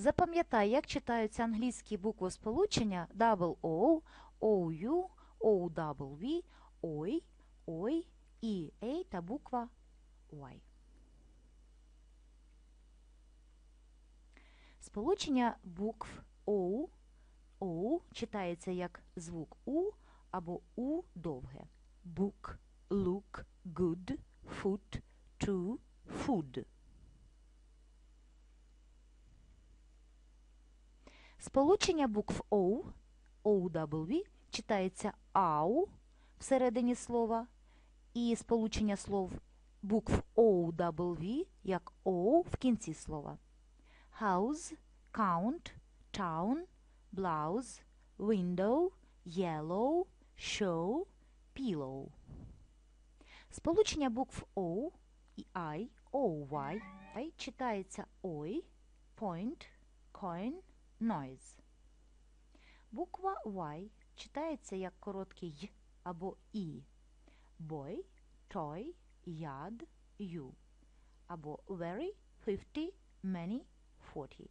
Запам'ятай, як читаються англійські буквосполучення double O, OU, OW, OI, OI, і A та буква Y. Сполучення букв O, O читається як звук У або У довге. Book, look, good, foot, true, food. Сполучення букв O, OW читається ау всередині слова, і сполучення слов букв OW як O в кінці слова. House, count, town, blouse, window, yellow, show, pillow. Сполучення букв O і I, OY, читається ой, point, coin, noise. Буква Y читається як короткий й або і. Boy, toy, yard, you. Або very, fifty, many, forty.